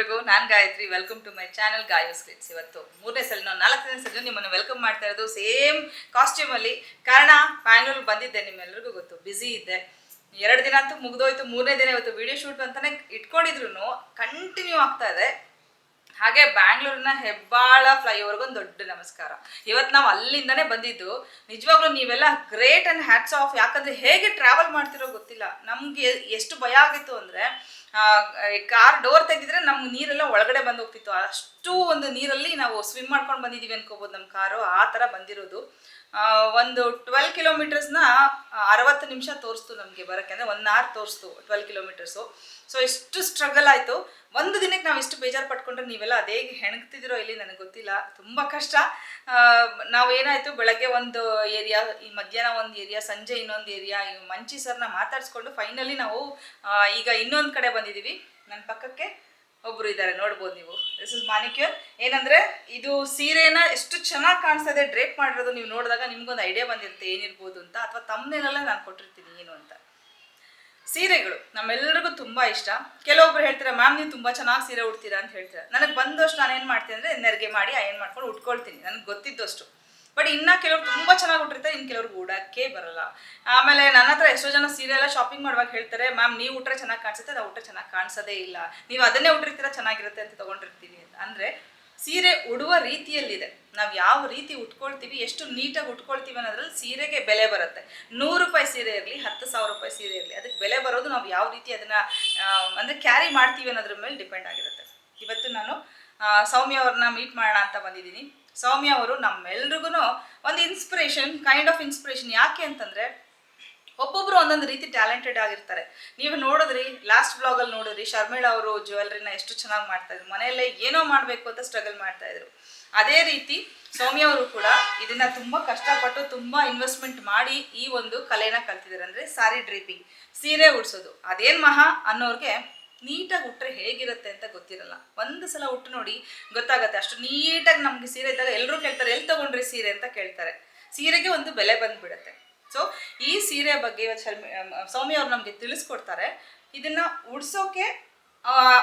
ಎಲ್ರಿಗೂ, ನಾನು Gayatri. Welcome to my channel Gayos ಕ್ಲಿಟ್ಸ್ ಇವತ್ತು ಮೂರನೇ ಸಲ ನಾವು ನಾಲ್ಕನೇ ಸಲ ನಿಮ್ಮನ್ನು ವೆಲ್ಕಮ್ ಮಾಡ್ತಾ ಇರೋದು ಸೇಮ್ ಕಾಸ್ಟ್ಯೂಮ್ ಅಲ್ಲಿ. ಕಾರಣ ಬ್ಯಾಂಗ್ಳೂರ್ ಬಂದಿದ್ದೆ ನಿಮ್ಮೆಲ್ಲರಿಗೂ ಗೊತ್ತು. ಬ್ಯುಸಿ ಇದ್ದೆ. ಎರಡು ದಿನ ಅಂತೂ ಮುಗ್ದೋಯ್ತು. ಮೂರನೇ ದಿನ ಇವತ್ತು ವಿಡಿಯೋ ಶೂಟ್ ಅಂತಾನೆ ಇಟ್ಕೊಂಡಿದ್ರು ಕಂಟಿನ್ಯೂ ಆಗ್ತಾ ಇದೆ. ಹಾಗೆ ಬ್ಯಾಂಗ್ಳೂರಿನ ಹೆಬ್ಬಾಳ ಫ್ಲೈಓವರ್ಗೆ ಒಂದು ದೊಡ್ಡ ನಮಸ್ಕಾರ. ಇವತ್ತು ನಾವು ಅಲ್ಲಿಂದನೇ ಬಂದಿದ್ದು. ನಿಜವಾಗ್ಲೂ ನೀವೆಲ್ಲ ಗ್ರೇಟ್ ಅಂಡ್ ಹ್ಯಾಟ್ಸ್ ಆಫ್ ಯಾಕಂದ್ರೆ ಹೇಗೆ ಟ್ರಾವೆಲ್ ಮಾಡ್ತಿರೋ ಗೊತ್ತಿಲ್ಲ. ನಮಗೆ ಎಷ್ಟು ಭಯ ಆಗಿತ್ತು ಅಂದ್ರೆ ಕಾರ್ ಡೋರ್ ತೆಗೆದಿದ್ರೆ ನಮ್ಗೆ ನೀರೆಲ್ಲ ಒಳಗಡೆ ಬಂದು ಹೋಗ್ತಿತ್ತು. ಅಷ್ಟು ಒಂದು ನೀರಲ್ಲಿ ನಾವು ಸ್ವಿಮ್ ಮಾಡ್ಕೊಂಡು ಬಂದಿದ್ದೀವಿ ಅನ್ಕೋಬೋದು ನಮ್ಮ ಕಾರು. ಆ ಥರ ಬಂದಿರೋದು. ಒಂದು ಟ್ವೆಲ್ ಕಿಲೋಮೀಟರ್ಸ್ನ ಅರವತ್ತು ನಿಮಿಷ ತೋರಿಸ್ತು ನಮಗೆ ಬರೋಕ್ಕೆ. ಅಂದರೆ ಒನ್ ಅವರ್ ತೋರಿಸ್ತು ಟ್ವೆಲ್ ಕಿಲೋಮೀಟರ್ಸು ಸೊ ಇಷ್ಟು ಸ್ಟ್ರಗಲ್ ಆಯಿತು. ಒಂದು ದಿನಕ್ಕೆ ನಾವು ಇಷ್ಟು ಬೇಜಾರು ಪಟ್ಕೊಂಡ್ರೆ ನೀವೆಲ್ಲ ಅದೇ ಹೆಣಗ್ತಿದ್ದೀರೋ ಇಲ್ಲಿ ನನಗೆ ಗೊತ್ತಿಲ್ಲ. ತುಂಬ ಕಷ್ಟ. ನಾವು ಏನಾಯಿತು, ಬೆಳಗ್ಗೆ ಒಂದು ಏರಿಯಾ ಈ ಮಧ್ಯಾಹ್ನ ಒಂದು ಏರಿಯಾ ಸಂಜೆ ಇನ್ನೊಂದು ಏರಿಯಾ ಮಂಚಿ ಸರ್ನ ಮಾತಾಡಿಸ್ಕೊಂಡು ಫೈನಲಿ ನಾವು ಈಗ ಇನ್ನೊಂದು ಕಡೆ ಬಂದಿದ್ದೀವಿ. ನನ್ನ ಪಕ್ಕಕ್ಕೆ ಒಬ್ರು ಇದ್ದಾರೆ ನೋಡ್ಬೋದು ನೀವು. ದಿಸ್ ಇಸ್ ಮಾನಿಕ್ಯೂರ್ ಏನಂದ್ರೆ, ಇದು ಸೀರೆನ ಎಷ್ಟು ಚೆನ್ನಾಗಿ ಕಾಣಿಸ್ತಾ ಇದೆ ಡ್ರೇಪ್ ಮಾಡಿರೋದು ನೀವು ನೋಡಿದಾಗ ನಿಮ್ಗೊಂದು ಐಡಿಯಾ ಬಂದಿರುತ್ತೆ, ಏನಿರ್ಬೋದು ಅಂತ, ಅಥವಾ ತಮ್ಮನೆಲ್ಲ ನಾನು ಕೊಟ್ಟಿರ್ತೀನಿ, ಏನು ಅಂತ. ಸೀರೆಗಳು ನಮ್ಮೆಲ್ಲರಿಗೂ ತುಂಬಾ ಇಷ್ಟ. ಕೆಲವೊಬ್ರು ಹೇಳ್ತಾರೆ, ಮ್ಯಾಮ್, ನೀವು ತುಂಬಾ ಚೆನ್ನಾಗಿ ಸೀರೆ ಉಡ್ತೀರಾ? ಅಂತ ಹೇಳ್ತೀರಾ. ನನಗೆ ಬಂದಷ್ಟು ನಾನು ಏನು ಮಾಡ್ತೀನಿ ಅಂದರೆ, ನೆರಿಗೆ ಮಾಡಿ ಏನು ಮಾಡ್ಕೊಂಡು ಉಟ್ಕೊಳ್ತೀನಿ. ನನಗೆ ಗೊತ್ತಿದ್ದಷ್ಟು. ಬಟ್ ಇನ್ನ ಕೆಲವ್ರು ತುಂಬಾ ಚೆನ್ನಾಗಿ ಉಟ್ಟಿರ್ತಾರೆ ಇನ್ನು ಕೆಲವರು ಉಡಕ್ಕೆ ಬರಲ್ಲ. ಆಮೇಲೆ ನನ್ನ ಹತ್ರ ಎಷ್ಟೋ ಜನ ಸೀರೆ ಎಲ್ಲ ಶಾಪಿಂಗ್ ಮಾಡುವಾಗ ಹೇಳ್ತಾರೆ, ಮ್ಯಾಮ್, ನೀವು ಉಟ್ರೆ ಚೆನ್ನಾಗಿ ಕಾಣಿಸುತ್ತೆ, ಅದು ಉಟ್ರೆ ಚೆನ್ನಾಗಿ ಕಾಣಿಸೋದೇ ಇಲ್ಲ. ನೀವು ಅದನ್ನೇ ಉಟ್ಟಿರ್ತೀರ ಚೆನ್ನಾಗಿರುತ್ತೆ ಅಂತ ತಗೊಂಡಿರ್ತೀನಿ ಅಂತ. ಅಂದ್ರೆ ಸೀರೆ ಉಡುವ ರೀತಿಯಲ್ಲಿದೆ. ನಾವು ಯಾವ ರೀತಿ ಉಟ್ಕೊಳ್ತೀವಿ, ಎಷ್ಟು ನೀಟಾಗಿ ಉಟ್ಕೊಳ್ತೀವಿ ಅನ್ನೋದ್ರಲ್ಲಿ ಸೀರೆಗೆ ಬೆಲೆ ಬರುತ್ತೆ. ನೂರು ರೂಪಾಯಿ ಸೀರೆ ಇರಲಿ, ಹತ್ತು ಸಾವಿರ ರೂಪಾಯಿ ಸೀರೆ ಇರಲಿ, ಅದಕ್ಕೆ ಬೆಲೆ ಬರೋದು ನಾವು ಯಾವ ರೀತಿ ಅದನ್ನ ಅಂದರೆ ಅಂದ್ರೆ ಕ್ಯಾರಿ ಮಾಡ್ತೀವಿ ಅನ್ನೋದ್ರ ಮೇಲೆ ಡಿಪೆಂಡ್ ಆಗಿರುತ್ತೆ. ಇವತ್ತು ನಾನು ಸೌಮ್ಯ ಅವ್ರನ್ನ ಮೀಟ್ ಮಾಡೋಣ ಅಂತ ಬಂದಿದ್ದೀನಿ. ಸೌಮ್ಯ ಅವರು ನಮ್ಮೆಲ್ರಿಗೂ ಒಂದು ಇನ್ಸ್ಪಿರೇಷನ್ ಕೈಂಡ್ ಆಫ್ ಇನ್ಸ್ಪಿರೇಷನ್ ಯಾಕೆ ಅಂತಂದರೆ, ಒಬ್ಬೊಬ್ರು ಒಂದೊಂದು ರೀತಿ ಟ್ಯಾಲೆಂಟೆಡ್ ಆಗಿರ್ತಾರೆ. ನೀವು ನೋಡಿದ್ರಿ ಲಾಸ್ಟ್ ಬ್ಲಾಗಲ್ಲಿ ನೋಡಿದ್ರಿ, ಶರ್ಮಿಳಾ ಅವರು ಜ್ಯುವೆಲ್ರಿನ ಎಷ್ಟು ಚೆನ್ನಾಗಿ ಮಾಡ್ತಾ ಇದ್ರು, ಮನೆಯಲ್ಲೇ ಏನೋ ಮಾಡಬೇಕು ಅಂತ ಸ್ಟ್ರಗಲ್ ಮಾಡ್ತಾ ಇದ್ರು. ಅದೇ ರೀತಿ ಸೌಮ್ಯ ಅವರು ಕೂಡ ಇದನ್ನ ತುಂಬ ಕಷ್ಟಪಟ್ಟು ತುಂಬ ಇನ್ವೆಸ್ಟ್ಮೆಂಟ್ ಮಾಡಿ ಈ ಒಂದು ಕಲೆನ ಕಲ್ತಿದ್ದಾರೆ. ಅಂದ್ರೆ ಸಾರಿ ಡ್ರೀಪಿಂಗ್ ಸೀರೆ ಉಡ್ಸೋದು. ಅದೇನು ಮಹಾ ಅನ್ನೋರ್ಗೆ ನೀಟಾಗಿ ಉಟ್ರೆ ಹೇಗಿರುತ್ತೆ ಅಂತ ಗೊತ್ತಿರಲ್ಲ. ಒಂದು ಸಲ ಉಟ್ಟು ನೋಡಿ ಗೊತ್ತಾಗುತ್ತೆ. ಅಷ್ಟು ನೀಟಾಗಿ ನಮಗೆ ಸೀರೆ ಇದ್ದಾಗ ಎಲ್ಲರೂ ಕೇಳ್ತಾರೆ ಎಲ್ಲಿ ತಗೊಂಡ್ರಿ ಸೀರೆ? ಅಂತ ಕೇಳ್ತಾರೆ. ಸೀರೆಗೆ ಒಂದು ಬೆಲೆ ಬಂದ್ಬಿಡುತ್ತೆ. ಸೊ ಈ ಸೀರೆ ಬಗ್ಗೆ ಇವತ್ತು ಶರ್ಮಿ ಸೌಮ್ಯ ಅವ್ರು ನಮಗೆ ತಿಳಿಸ್ಕೊಡ್ತಾರೆ. ಇದನ್ನ ಉಡ್ಸೋಕೆ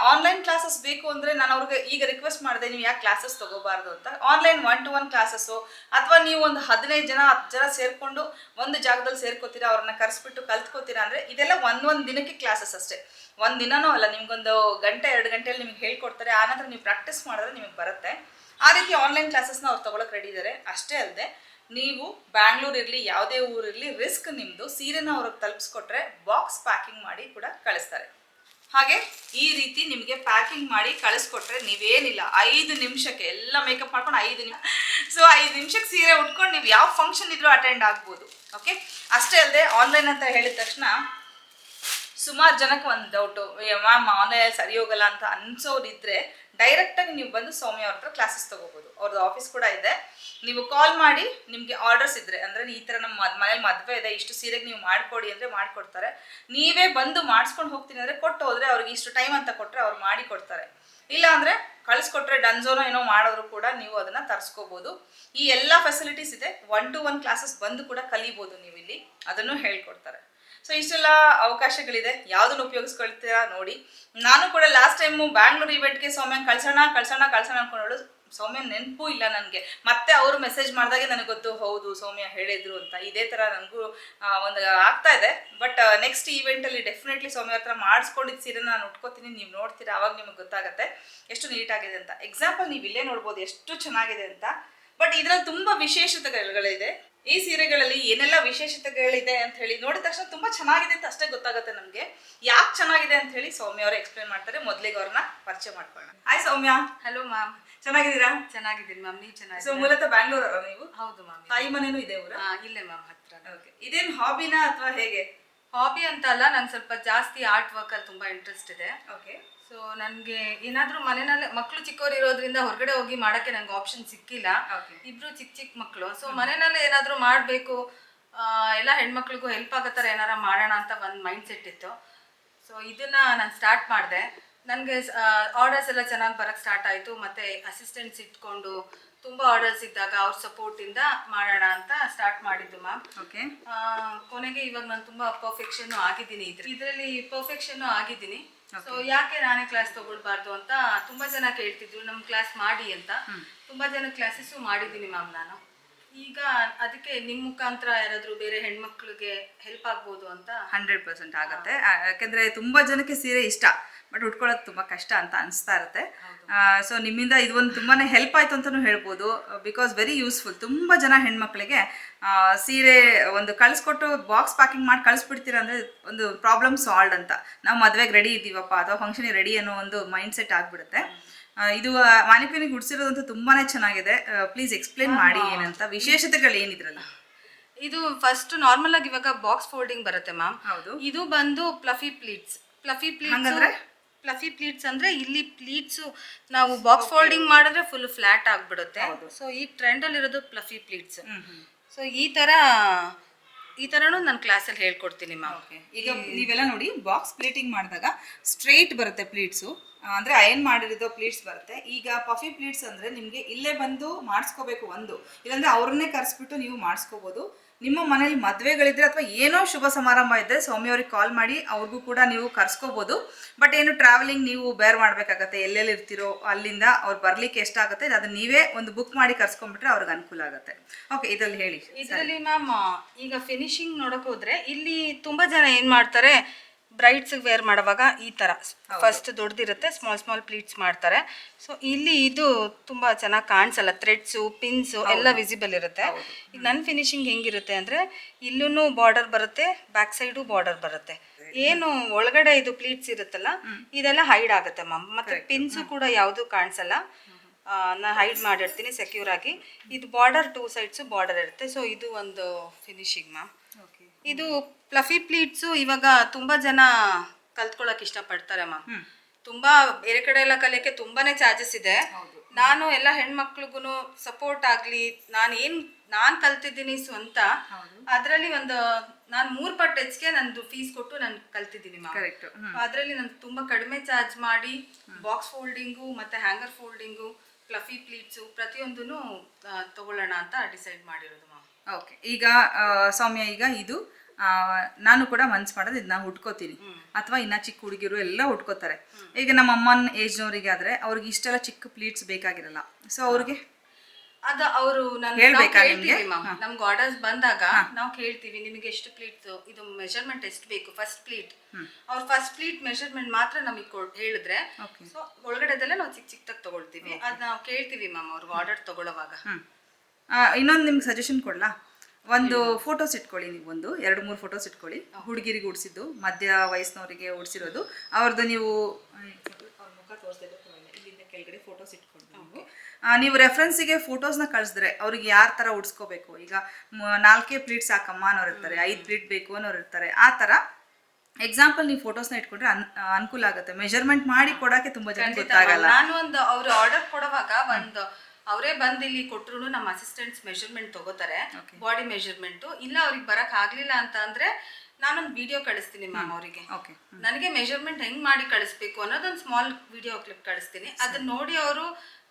ಆನ್ಲೈನ್ ಕ್ಲಾಸಸ್ ಬೇಕು ಅಂದರೆ ನಾನು ಅವ್ರಿಗೆ ಈಗ ರಿಕ್ವೆಸ್ಟ್ ಮಾಡಿದೆ, ನೀವು ಯಾಕೆ ಕ್ಲಾಸಸ್ ತೊಗೋಬಾರ್ದು ಅಂತ. Online one to one classes ಅಥವಾ ನೀವು ಒಂದು ಹದಿನೈದು ಜನ, ಹತ್ತು ಜನ ಸೇರಿಕೊಂಡು ಒಂದು ಜಾಗದಲ್ಲಿ ಸೇರ್ಕೋತೀರಾ, ಅವ್ರನ್ನ ಕರೆಸ್ಬಿಟ್ಟು ಕಲ್ತ್ಕೋತೀರಾ ಅಂದರೆ ಇದೆಲ್ಲ ಒಂದೊಂದು ದಿನಕ್ಕೆ ಕ್ಲಾಸಸ್ ಅಷ್ಟೇ. ಒಂದು ದಿನನೂ ಅಲ್ಲ, ನಿಮ್ಗೊಂದು ಗಂಟೆ, ಎರಡು ಗಂಟೆಯಲ್ಲಿ ನಿಮ್ಗೆ ಹೇಳ್ಕೊಡ್ತಾರೆ ಆನಂತರ ನೀವು ಪ್ರಾಕ್ಟೀಸ್ ಮಾಡಿದ್ರೆ ನಿಮಗೆ ಬರುತ್ತೆ. ಆ ರೀತಿ ಆನ್ಲೈನ್ ಕ್ಲಾಸಸ್ನ ಅವ್ರು ತೊಗೊಳಕ್ಕೆ ರೆಡಿ ಇದ್ದಾರೆ ಅಷ್ಟೇ ಅಲ್ಲದೆ ನೀವು ಬ್ಯಾಂಗ್ಳೂರ್ ಇರಲಿ, ಯಾವುದೇ ಊರಿರಲಿ ರಿಸ್ಕ್ ನಿಮ್ಮದು ಸೀರೆನ ಅವ್ರಿಗೆ ತಲುಪಿಸ್ಕೊಟ್ರೆ ಬಾಕ್ಸ್ ಪ್ಯಾಕಿಂಗ್ ಮಾಡಿ ಕೂಡ ಕಳಿಸ್ತಾರೆ. ಹಾಗೆ ಈ ರೀತಿ ನಿಮಗೆ ಪ್ಯಾಕಿಂಗ್ ಮಾಡಿ ಕಳಿಸ್ಕೊಟ್ರೆ ನೀವೇನಿಲ್ಲ. ಐದು ನಿಮಿಷಕ್ಕೆ ಎಲ್ಲ ಮೇಕಪ್ ಮಾಡ್ಕೊಂಡು ಐದು ನಿಮಿಷ ಸೊ ಐದು ನಿಮಿಷಕ್ಕೆ ಸೀರೆ ಉಟ್ಕೊಂಡು ನೀವು ಯಾವ ಫಂಕ್ಷನ್ ಇದ್ರೂ ಅಟೆಂಡ್ ಆಗ್ಬೋದು. ಓಕೆ ಅಷ್ಟೇ ಅಲ್ಲದೆ ಆನ್ಲೈನ್ ಅಂತ ಹೇಳಿದ ತಕ್ಷಣ ಸುಮಾರು ಜನಕ್ಕೆ ಒಂದು ಡೌಟು ಮ್ಯಾಮ್ ಆನ್ಲೈನಲ್ಲಿ ಸರಿ ಹೋಗಲ್ಲ ಅಂತ ಅನ್ಸೋರಿದ್ರೆ ಡೈರೆಕ್ಟಾಗಿ ನೀವು ಬಂದು ಸೌಮ್ಯ ಅವ್ರ ಹತ್ರ ಕ್ಲಾಸಸ್ ತಗೋಬೋದು. ಅವ್ರದ್ದು ಆಫೀಸ್ ಕೂಡ ಇದೆ. ನೀವು ಕಾಲ್ ಮಾಡಿ ನಿಮಗೆ ಆರ್ಡರ್ಸ್ ಇದ್ರೆ, ಅಂದರೆ ಈ ಥರ ನಮ್ಮ ಮನೇಲಿ ಮದುವೆ ಇದೆ, ಇಷ್ಟು ಸೀರೆಗೆ ನೀವು ಮಾಡಿಕೊಡಿ ಅಂದರೆ ಮಾಡಿಕೊಡ್ತಾರೆ. ನೀವೇ ಬಂದು ಮಾಡಿಸ್ಕೊಂಡು ಹೋಗ್ತೀನಿ ಅಂದರೆ ಕೊಟ್ಟು ಹೋದರೆ ಅವ್ರಿಗೆ ಇಷ್ಟು ಟೈಮ್ ಅಂತ ಕೊಟ್ಟರೆ ಅವ್ರು ಮಾಡಿ ಕೊಡ್ತಾರೆ. ಇಲ್ಲ ಅಂದರೆ ಕಳಿಸ್ಕೊಟ್ರೆ ಡನ್ಝೋನೋ ಏನೋ ಮಾಡಿದ್ರು ಕೂಡ ನೀವು ಅದನ್ನು ತರಿಸ್ಕೋಬೋದು. ಈ ಎಲ್ಲ ಫೆಸಿಲಿಟೀಸ್ ಇದೆ. ಒನ್ ಟು ಒನ್ ಕ್ಲಾಸಸ್ ಬಂದು ಕೂಡ ಕಲಿಬೋದು ನೀವು ಇಲ್ಲಿ ಅದನ್ನು ಹೇಳ್ಕೊಡ್ತಾರೆ. ಸೊ ಇಷ್ಟೆಲ್ಲ ಅವಕಾಶಗಳಿದೆ. ಯಾವುದನ್ನು ಉಪಯೋಗಿಸ್ಕೊಳ್ತೀರಾ ನೋಡಿ. ನಾನು ಕೂಡ ಲಾಸ್ಟ್ ಟೈಮು ಬ್ಯಾಂಗ್ಳೂರ್ ಇವೆಂಟ್ಗೆ ಸೌಮ್ಯ ಕಳ್ಸೋಣ ಕಳ್ಸೋಣ ಕಳ್ಸೋಣ ಅನ್ಕೊಂಡಳು ಸೌಮ್ಯ ನೆನಪು ಇಲ್ಲ ನನಗೆ. ಮತ್ತೆ ಅವರು ಮೆಸೇಜ್ ಮಾಡಿದಾಗೆ ನನಗೆ ಗೊತ್ತು, ಹೌದು, ಸೌಮ್ಯ ಹೇಳಿದ್ರು ಅಂತ. ಇದೇ ಥರ ನನಗೂ ಒಂದು ಆಗ್ತಾ ಇದೆ. ಬಟ್ ನೆಕ್ಸ್ಟ್ ಈವೆಂಟಲ್ಲಿ ಡೆಫಿನೆಟ್ಲಿ ಸೌಮ್ಯ ಹತ್ರ ಮಾಡಿಸ್ಕೊಂಡಿದ್ದ ಸೀರೆ ನಾನು ಉಟ್ಕೋತೀನಿ. ನೀವು ನೋಡ್ತೀರಾ, ಅವಾಗ ನಿಮಗೆ ಗೊತ್ತಾಗುತ್ತೆ. ಎಷ್ಟು ನೀಟಾಗಿದೆ ಅಂತ. ಎಕ್ಸಾಂಪಲ್ ನೀವು ಇಲ್ಲೇ ನೋಡ್ಬೋದು, ಎಷ್ಟು ಚೆನ್ನಾಗಿದೆ ಅಂತ. ಬಟ್ ಇದರಲ್ಲಿ ತುಂಬ ವಿಶೇಷತೆಗಳಿದೆ. ಈ ಸೀರೆಗಳಲ್ಲಿ ಏನೆಲ್ಲ ವಿಶೇಷತೆಗಳಿದೆ ಅಂತ ಹೇಳಿ ನೋಡಿದ ತಕ್ಷಣ ತುಂಬಾ ಚೆನ್ನಾಗಿದೆ ಅಂತ ಅಷ್ಟೇ ಗೊತ್ತಾಗುತ್ತೆ ನಮ್ಗೆ. ಯಾಕೆ ಚೆನ್ನಾಗಿದೆ ಅಂತ ಹೇಳಿ ಸೌಮ್ಯ ಅವರು ಎಕ್ಸ್ಪ್ಲೇನ್ ಮಾಡ್ತಾರೆ. ಮೊದಲಿಗೆ ಅವ್ರನ್ನ ಪರಿಚಯ ಮಾಡ್ಕೊಳ್ಳೋಣ. ಹಾಯ್ ಸೌಮ್ಯ. ಹಲೋ ಮ್ಯಾಮ್ ಚೆನ್ನಾಗಿದ್ದೀರಾ? ಚೆನ್ನಾಗಿದ್ದೀನಿ ಮ್ಯಾಮ್ ನೀವು ಸೊ ಚೆನ್ನಾಗಿ ಮೂಲತಃ ಬ್ಯಾಂಗ್ಳೂರ್ ಅವರ ನೀವು? ಹೌದು ಮ್ಯಾಮ್ ತಾಯಿ ಮನೇನೂ ಇದೆ ಊರ? ಇಲ್ಲೇ ಮ್ಯಾಮ್ ಹತ್ರ. ಓಕೆ ಇದೇನು ಹಾಬಿನಾ ಅಥವಾ ಹೇಗೆ? ಹಾಬಿ ಅಂತ ಅಲ್ಲ ನಂಗೆ ಸ್ವಲ್ಪ ಜಾಸ್ತಿ ಆರ್ಟ್ ವರ್ಕ್ ಅಲ್ಲಿ ತುಂಬಾ ಇಂಟ್ರೆಸ್ಟ್ ಇದೆ. ಓಕೆ ಸೊ ನನಗೆ ಏನಾದರೂ ಮನೆಯಲ್ಲೇ ಮಕ್ಕಳು ಚಿಕ್ಕವರು ಇರೋದ್ರಿಂದ ಹೊರಗಡೆ ಹೋಗಿ ಮಾಡೋಕ್ಕೆ ನಂಗೆ ಆಪ್ಷನ್ ಸಿಕ್ಕಿಲ್ಲ. ಇಬ್ರು ಚಿಕ್ಕ ಚಿಕ್ಕ ಮಕ್ಕಳು ಸೊ ಮನೆಯಲ್ಲೇ ಏನಾದರೂ ಮಾಡಬೇಕು ಎಲ್ಲ ಹೆಣ್ಮಕ್ಳಿಗೂ ಹೆಲ್ಪ್ ಆಗೋ ಥರ ಏನಾರ ಮಾಡೋಣ ಅಂತ ಒಂದು ಮೈಂಡ್ ಸೆಟ್ ಇತ್ತು. ಸೊ ಇದನ್ನ ನಾನು ಸ್ಟಾರ್ಟ್ ಮಾಡಿದೆ. ನನಗೆ ಆರ್ಡರ್ಸ್ ಎಲ್ಲ ಚೆನ್ನಾಗಿ ಬರೋಕ್ಕೆ ಸ್ಟಾರ್ಟ್ ಆಯಿತು. ಮತ್ತು ಅಸಿಸ್ಟೆಂಟ್ಸ್ ಇಟ್ಕೊಂಡು ತುಂಬಾ ಆರ್ಡರ್ಸ್ ಇದ್ದಾಗ ಅವ್ರ ಸಪೋರ್ಟ್ ಇಂದ ಮಾಡೋಣ ಅಂತ ಸ್ಟಾರ್ಟ್ ಮಾಡಿದ್ದು ಮ್ಯಾಮ್ ಓಕೆ ಕೊನೆಗೆ ಇವಾಗ ನಾನು ತುಂಬಾ ಪರ್ಫೆಕ್ಷನ್ ಆಗಿದ್ದೀನಿ ಇದ್ರ ಇದರಲ್ಲಿ ಪರ್ಫೆಕ್ಷನ್ನು ಆಗಿದ್ದೀನಿ. ಸೊ ಯಾಕೆ ನಾನೇ ಕ್ಲಾಸ್ ತಗೊಳ್ಬಾರ್ದು ಅಂತ ತುಂಬಾ ಜನ ಕೇಳ್ತಿದ್ರು ನಮ್ ಕ್ಲಾಸ್ ಮಾಡಿ ಅಂತ. ತುಂಬಾ ಜನ ಕ್ಲಾಸಸ್ ಮಾಡಿದ್ದೀನಿ ಮ್ಯಾಮ್ ನಾನು. ಈಗ ಅದಕ್ಕೆ ನಿಮ್ಮ ಮುಖಾಂತರ ಯಾರಾದರೂ ಬೇರೆ ಹೆಣ್ಮಕ್ಳಿಗೆ ಹೆಲ್ಪ್ ಆಗ್ಬೋದು ಅಂತ? ಹಂಡ್ರೆಡ್ ಪರ್ಸೆಂಟ್ ಆಗುತ್ತೆ. ಯಾಕೆಂದರೆ ತುಂಬಾ ಜನಕ್ಕೆ ಸೀರೆ ಇಷ್ಟ ಬಟ್ ಉಟ್ಕೊಳ್ಳೋದು ತುಂಬಾ ಕಷ್ಟ ಅಂತ ಅನಿಸ್ತಾ ಇರುತ್ತೆ. ಸೊ ನಿಮ್ಮಿಂದ ಇದು ಒಂದು ತುಂಬಾನೇ ಹೆಲ್ಪ್ ಆಯ್ತು ಅಂತಲೂ ಹೇಳ್ಬೋದು ಬಿಕಾಸ್ ವೆರಿ ಯೂಸ್ಫುಲ್ ತುಂಬಾ ಜನ ಹೆಣ್ಮಕ್ಳಿಗೆ ಸೀರೆ ಒಂದು ಕಳಿಸ್ಕೊಟ್ಟು ಬಾಕ್ಸ್ ಪ್ಯಾಕಿಂಗ್ ಮಾಡಿ ಕಳಿಸ್ಬಿಡ್ತೀರಾ ಅಂದ್ರೆ ಒಂದು ಪ್ರಾಬ್ಲಮ್ ಸಾಲ್ವ್ ಅಂತ. ನಾವು ಮದುವೆಗೆ ರೆಡಿ ಇದ್ದೀವಪ್ಪ ಅಥವಾ ಫಂಕ್ಷನಿಗೆ ರೆಡಿ ಅನ್ನೋ ಒಂದು ಮೈಂಡ್ ಸೆಟ್ ಆಗ್ಬಿಡುತ್ತೆ. ಇದು ಮಾನಿಪಿನಿಗೆ ಗುಡ್ಸಿರೋದಂತೂ ತುಂಬಾನೇ ಚೆನ್ನಾಗಿದೆ. ಪ್ಲೀಸ್ ಎಕ್ಸ್ಪ್ಲೇನ್ ಮಾಡಿ ಏನಂತ. ವಿಶೇಷತೆಗಳು ಏನಿದ್ರಲ್ಲ? ಇದು ಫಸ್ಟ್ ನಾರ್ಮಲ್ ಆಗಿ ಇವಾಗ ಬಾಕ್ಸ್ ಫೋಲ್ಡಿಂಗ್ ಬರುತ್ತೆ ಮ್ಯಾಮ್ ಹೌದು. ಇದು ಬಂದು ಪ್ಲಫಿ ಪ್ಲೀಟ್ಸ್ ಪ್ಲಫಿ ಪ್ಲೀಟ್ಸ್ ಅಂದ್ರೆ ಪ್ಲಫಿ ಪ್ಲೀಟ್ಸ್ ಅಂದ್ರೆ ಇಲ್ಲಿ ಪ್ಲೀಟ್ಸ್ ನಾವು ಬಾಕ್ಸ್ ಫೋಲ್ಡಿಂಗ್ ಮಾಡಿದ್ರೆ ಫುಲ್ ಫ್ಲಾಟ್ ಆಗ್ಬಿಡುತ್ತೆ. ಸೊ ಈ ಟ್ರೆಂಡ್ ಅಲ್ಲಿ ಇರೋದು ಪ್ಲಫಿ ಪ್ಲೀಟ್ಸ್ ಸೊ ಈ ತರ ಈ ತರನು ನಾನು ಕ್ಲಾಸಲ್ಲಿ ಹೇಳ್ಕೊಡ್ತೀನಿ ಈಗ ನೀವೆಲ್ಲ ನೋಡಿ, ಬಾಕ್ಸ್ ಪ್ಲೇಟಿಂಗ್ ಮಾಡಿದಾಗ ಸ್ಟ್ರೈಟ್ ಬರುತ್ತೆ ಪ್ಲೀಟ್ಸು. ಅಂದ್ರೆ ಅಯನ್ ಮಾಡಿರೋ ಪ್ಲೀಟ್ಸ್ ಬರುತ್ತೆ. ಈಗ ಪಫಿ ಪ್ಲೀಟ್ಸ್ ಅಂದ್ರೆ ನಿಮಗೆ ಇಲ್ಲೇ ಬಂದು ಮಾಡಿಸ್ಕೋಬೇಕು ಒಂದು. ಇಲ್ಲಾಂದ್ರೆ ಅವ್ರನ್ನೇ ಕರೆಸ್ಬಿಟ್ಟು ನೀವು ಮಾಡಿಸ್ಕೋಬೋದು. ನಿಮ್ಮ ಮನೇಲಿ ಮದುವೆಗಳಿದ್ರೆ ಅಥವಾ ಏನೋ ಶುಭ ಸಮಾರಂಭ ಇದ್ದರೆ ಸ್ವಾಮಿಯವ್ರಿಗೆ ಕಾಲ್ ಮಾಡಿ, ಅವ್ರಿಗೂ ಕೂಡ ನೀವು ಕರ್ಸ್ಕೋಬೋದು. ಬಟ್ ಏನು ಟ್ರಾವೆಲಿಂಗ್ ನೀವು ಬೇರ್ ಮಾಡಬೇಕಾಗತ್ತೆ. ಎಲ್ಲೆಲ್ಲಿ ಇರ್ತೀರೋ ಅಲ್ಲಿಂದ ಅವ್ರು ಬರಲಿಕ್ಕೆ ಎಷ್ಟಾಗುತ್ತೆ ಅದನ್ನ ನೀವೇ ಒಂದು ಬುಕ್ ಮಾಡಿ ಕರ್ಸ್ಕೊಂಡ್ಬಿಟ್ರೆ ಅವ್ರಿಗೆ ಅನುಕೂಲ ಆಗುತ್ತೆ. ಓಕೆ ಇದರಲ್ಲಿ ಹೇಳಿ. ಇದರಲ್ಲಿ ಮ್ಯಾಮ್ ಈಗ ಫಿನಿಶಿಂಗ್ ನೋಡೋಕೆ ಹೋದ್ರೆ ಇಲ್ಲಿ ತುಂಬ ಜನ ಏನು ಮಾಡ್ತಾರೆ ಬ್ರೈಡ್ಸ್ ವೇರ್ ಮಾಡುವಾಗ ಈ ತರ. ಫಸ್ಟ್ ದೊಡ್ಡದಿರುತ್ತೆ ಸ್ಮಾಲ್ ಸ್ಮಾಲ್ ಪ್ಲೀಟ್ಸ್ ಮಾಡ್ತಾರೆ. ಸೊ ಇಲ್ಲಿ ಇದು ತುಂಬಾ ಚೆನ್ನಾಗಿ ಕಾಣಿಸಲ್ಲ ಥ್ರೆಡ್ಸು ಪಿನ್ಸು ಎಲ್ಲ ವಿಸಿಬಲ್ ಇರುತ್ತೆ. ಈಗ ನನ್ನ ಫಿನಿಶಿಂಗ್ ಹೆಂಗಿರುತ್ತೆ ಅಂದ್ರೆ ಇಲ್ಲೂ ಬಾರ್ಡರ್ ಬರುತ್ತೆ ಬ್ಯಾಕ್ ಸೈಡು ಬಾರ್ಡರ್ ಬರುತ್ತೆ. ಏನು ಒಳಗಡೆ ಇದು ಪ್ಲೀಟ್ಸ್ ಇರುತ್ತಲ್ಲ ಇದೆಲ್ಲ ಹೈಡ್ ಆಗುತ್ತೆ ಮ್ಯಾಮ್ ಮತ್ತೆ ಪಿನ್ಸು ಕೂಡ ಯಾವುದು ಕಾಣಿಸಲ್ಲ. ನಾನು ಹೈಡ್ ಮಾಡಿರ್ತೀನಿ ಸೆಕ್ಯೂರ್ ಆಗಿ. ಇದು ಬಾರ್ಡರ್ ಟೂ ಸೈಡ್ಸು ಬಾರ್ಡರ್ ಇರುತ್ತೆ. ಸೊ ಇದು ಒಂದು ಫಿನಿಶಿಂಗ್ ಮ್ಯಾಮ್. ಇದು ಪ್ಲಫಿ ಪ್ಲೀಟ್ಸು ಇವಾಗ ತುಂಬಾ ಜನ ಕಲ್ತ್ಕೊಳ್ಳೋಕೆ ಇಷ್ಟಪಡ್ತಾರೆ ಮ್ಯಾಮ್ ತುಂಬಾ ಬೇರೆ ಕಡೆ ಎಲ್ಲ ಕಲಿಯಕ್ಕೆ ತುಂಬಾನೇ ಚಾರ್ಜಸ್ ಇದೆ. ನಾನು ಎಲ್ಲ ಹೆಣ್ಮಕ್ಳಿಗೂ ಸಪೋರ್ಟ್ ಆಗ್ಲಿ ನಾನು ಏನ್ ನಾನ್ ಕಲ್ತಿದ್ದೀನಿ ಸ್ವಂತ. ಅದರಲ್ಲಿ ಒಂದು ನಾನು ಮೂರ್ ಪಟ್ಟು ಹೆಚ್ಚಿಗೆ ನಂದು ಫೀಸ್ ಕೊಟ್ಟು ನಾನು ಕಲ್ತಿದ್ದೀನಿ ಮ್ಯಾಮ್ ಕರೆಕ್ಟ್ ಅದರಲ್ಲಿ ನಾನು ತುಂಬಾ ಕಡಿಮೆ ಚಾರ್ಜ್ ಮಾಡಿ ಬಾಕ್ಸ್ ಫೋಲ್ಡಿಂಗು ಮತ್ತೆ ಹ್ಯಾಂಗರ್ ಫೋಲ್ಡಿಂಗು ಫ್ಲಫಿ ಪ್ಲೀಟ್ಸು ಪ್ರತಿಯೊಂದೂ ತಗೊಳ್ಳೋಣ ಅಂತ ಡಿಸೈಡ್ ಮಾಡಿರೋದು ಓಕೆ ಈಗ ಸೌಮ್ಯ ಈಗ ಇದು ನಾನು ಕೂಡ ಮನ್ಸು ಮಾಡೋದು ಇದನ್ನ ಉಟ್ಕೋತೀನಿ. ಅಥವಾ ಇನ್ನ ಚಿಕ್ಕ ಹುಡುಗಿರು ಎಲ್ಲ ಉಟ್ಕೋತಾರೆ. ಈಗ ನಮ್ಮ ಅಮ್ಮನ ಏಜ್ನವರಿಗೆ ಆದ್ರೆ ಅವ್ರಿಗೆ ಇಷ್ಟೆಲ್ಲ ಚಿಕ್ಕ ಪ್ಲೀಟ್ಸ್ ಬೇಕಾಗಿರಲ್ಲ. ಸೊ ಅವ್ರಿಗೆ ಅದು ಅವರು ನಿಮ್ಗೆ? ಆರ್ಡರ್ಸ್ ಬಂದಾಗ ನಾವು ಕೇಳ್ತೀವಿ ನಿಮಗೆ ಎಷ್ಟು ಪ್ಲೀಟ್ ಇದು ಮೆಜರ್ಮೆಂಟ್ ಎಷ್ಟು ಬೇಕು ಫಸ್ಟ್ ಪ್ಲೀಟ್ ಅವ್ರ ಫಸ್ಟ್ ಪ್ಲೀಟ್ ಮೆಜರ್ಮೆಂಟ್ ಮಾತ್ರ ನಮಗೆ ಹೇಳಿದ್ರೆ ಸೊ ಒಳಗಡೆದೆಲ್ಲ ನಾವು ಚಿಕ್ಕ ಚಿಕ್ಕದಾಗಿ ತಗೊಳ್ತೀವಿ. ಅದ್ ನಾವು ಕೇಳ್ತೀವಿ ಮ್ಯಾಮ್ ಅವ್ರಿಗೆ ಆರ್ಡರ್ ತಗೊಳ್ಳೋವಾಗ ಇನ್ನೊಂದು ನಿಮ್ಗೆ ಸಜೆಷನ್ ಕೊಡ್ಲಾ? ಒಂದು ಫೋಟೋಸ್ ಇಟ್ಕೊಳ್ಳಿ ನೀವು ಒಂದು ಎರಡು ಮೂರು ಫೋಟೋಸ್ ಇಟ್ಕೊಳ್ಳಿ. ಹುಡುಗಿರಿಗೆ ಉಡ್ಸಿದ್ದು ಮಧ್ಯ ವಯಸ್ಸಿನವರಿಗೆ ಉಡ್ಸಿರೋದು. ಅವ್ರದ್ದು ನೀವು ಮುಖ ಇಲ್ಲಿಂದ ಕೆಳಗಡೆ ಫೋಟೋಸ್ ಇಟ್ಕೊಂಡು ನೀವು. ರೆಫರೆನ್ಸಿಗೆ ಫೋಟೋಸ್ನ ಕಳಿಸಿದ್ರೆ ಅವ್ರಿಗೆ ಯಾರ ಥರ ಉಡ್ಸ್ಕೋಬೇಕು? ಈಗ ನಾಲ್ಕೇ ಪ್ಲೀಟ್ ಸಾಕಮ್ಮ ಅನ್ನೋರು ಇರ್ತಾರೆ ಐದು ಪ್ಲೀಟ್ ಬೇಕು ಅನ್ನೋರು ಇರ್ತಾರೆ. ಆ ಥರ ಎಕ್ಸಾಂಪಲ್ ನೀವು ಫೋಟೋಸ್ನ ಇಟ್ಕೊಂಡ್ರೆ ಅನ್ ಅನುಕೂಲ ಆಗುತ್ತೆ. ಮೆಜರ್ಮೆಂಟ್ ಮಾಡಿ ಕೊಡೋಕೆ ತುಂಬ ಜನ ಗೊತ್ತಾಗಲ್ಲ. ನಾನು ಒಂದು ಅವರು ಆರ್ಡರ್ ಕೊಡುವಾಗ ಒಂದು ಅವರೇ ಬಂದು ಇಲ್ಲಿ ಕೊಟ್ಟರು ನಮ್ಮ ಅಸಿಸ್ಟೆಂಟ್ಸ್ ಮೆಷರ್ಮೆಂಟ್ ತಗೋತಾರೆ ಬಾಡಿ ಮೆಷರ್ಮೆಂಟು ಇಲ್ಲ ಅವ್ರಿಗೆ ಬರೋಕ್ಕಾಗಲಿಲ್ಲ ಆಗ್ಲಿಲ್ಲ ಅಂತ ಅಂದ್ರೆ ನಾನೊಂದು ವಿಡಿಯೋ ಕಳಿಸ್ತೀನಿ ಮ್ಯಾಮ್ ಅವರಿಗೆ. ಓಕೆ ನನಗೆ ಮೆಷರ್ಮೆಂಟ್ ಹೆಂಗ್ ಮಾಡಿ ಕಳಿಸ್ಬೇಕು ಅನ್ನೋದೊಂದು ಸ್ಮಾಲ್ ವಿಡಿಯೋ ಕ್ಲಿಪ್ ಕಳಿಸ್ತೀನಿ. ಅದನ್ನ ನೋಡಿ ಅವರು